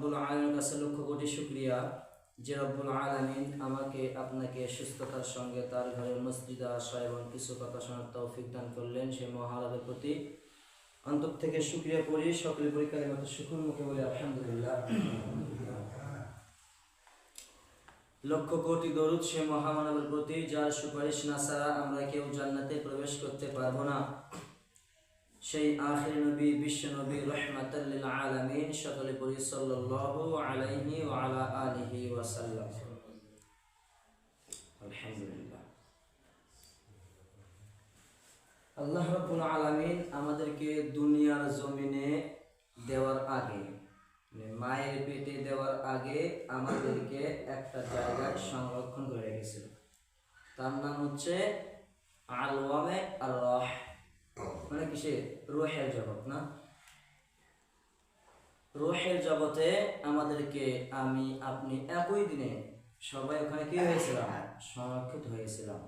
রব্বুল আলমের কাছে লক্ষ কোটি শুক্রিয়া। যে রব্বুল আলমিন আমাকে আপনাকে সুস্থতার সঙ্গে তার মসজিদে আসা এবং কিছু কথা শোনার তৌফিক দান করলেন মহারাজের প্রতি। অন্তর থেকে শুক্রিয়া করি সকলে পরীক্ষার মতো শুকুর মুখে বলি, আলহামদুলিল্লাহ। লক্ষ কোটি দরুদ সে মহামানবের প্রতি, যার সুপারিশ না ছাড়া আমরা কেউ জান্নাতে প্রবেশ করতে পারব না। সেই আখির নবী, বিশ্ব নবী রহমাতাল্লিল সকলে আলাইহি আলা আলিহি আলহামদুলিল্লাহ। আল্লাহ রাব্বুল আলামিন আমাদেরকে দুনিয়ার জমিনে দেওয়ার আগে মানে মায়ের পেটে দেওয়ার আগে আমাদেরকে একটা জায়গায় সংরক্ষণ করে রেখেছিল। তার নাম হচ্ছে আলওয়ামে আর রহ মানে কিসে রোহের জগৎ না? রোহের জগতে আমাদেরকে আমি আপনি একই দিনে সবাই ওখানে কি হয়েছিলাম? সংরক্ষিত হয়েছিলাম।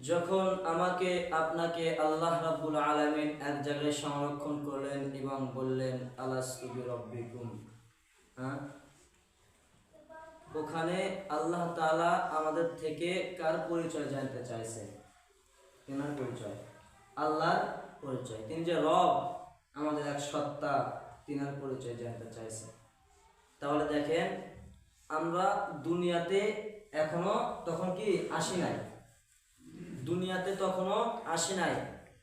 যখন আমাকে আপনাকে আল্লাহ রাব্বুল আলামিন এক জায়গায় সংরক্ষণ করলেন এবং বললেন আলাস্তুবি রব্বিকুম হ্যাঁ? ওখানে আল্লাহ তাআলা আমাদের থেকে কার পরিচয় জানতে চাইছে তেনার পরিচয়। আল্লাহর পরিচয়। তিনি যে রব, আমাদের এক সত্তা তিনার পরিচয় জানতে চাইছে। তাহলে দেখেন, আমরা দুনিয়াতে এখনও তখন কি আসি নাই? দুনিয়াতে তখনও আসি নাই।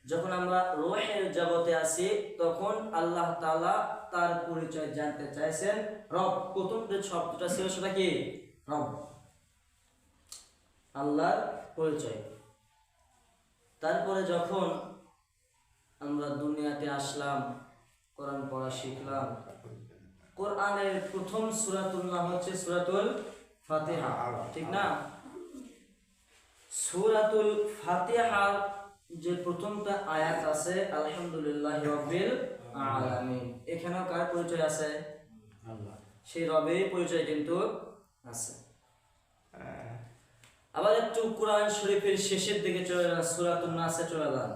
যখন আমরা রোহের জগতে আসি তখন আল্লাহ তাআলা তার পরিচয় জানতে চাইছেন রব। প্রথম যে শব্দটা ছিল সেটা কি? রব। আল্লাহর পরিচয়। তারপরে যখন আমরা দুনিয়াতে আসলাম কোরআন পড়া শিখলাম কোরআনের প্রথম সূরাতুল নাম হচ্ছে সূরাতুল ফাতিহা ঠিক না? সূরাতুল ফাতিহার যে প্রথমটা আয়াত আছে আলহামদুলিল্লাহ রব্বিল আলামিন। এখানেও কার পরিচয় আছে? সেই রবের পরিচয় কিন্তু আছে। আবার একটু কোরআন শরীফের শেষের দিকে চলে যান সূরাতুন নাসে চলে যান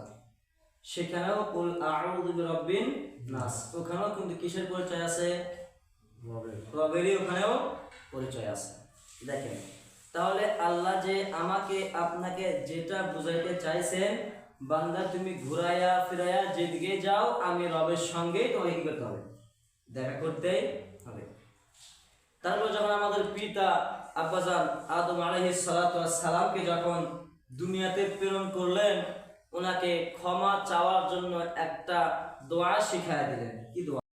সেখানেও কুল আউযু বিরাব্বিন নাস। ওখানেও কিন্তু কিসের পরিচয় আছে? রবেরই ওখানেও পরিচয় আছে। দেখেন তাহলে আল্লাহ যে আমাকে আপনাকে যেটা বুঝাইতে চাইছেন বান্দা তুমি ঘুরাইয়া ফিরাইয়া যেদিকে যাও আমি রবের সঙ্গে তোমাকে কি করতে হবে। দেখা করতেই হবে। তারপর যখন আমাদের পিতা আব্বাজান আদম আলহি সালামকে যখন দুনিয়াতে প্রেরণ করলেন, ওনাকে ক্ষমা চাওয়ার জন্য একটা দোয়া শিখায় দিলেন। কি দোয়া?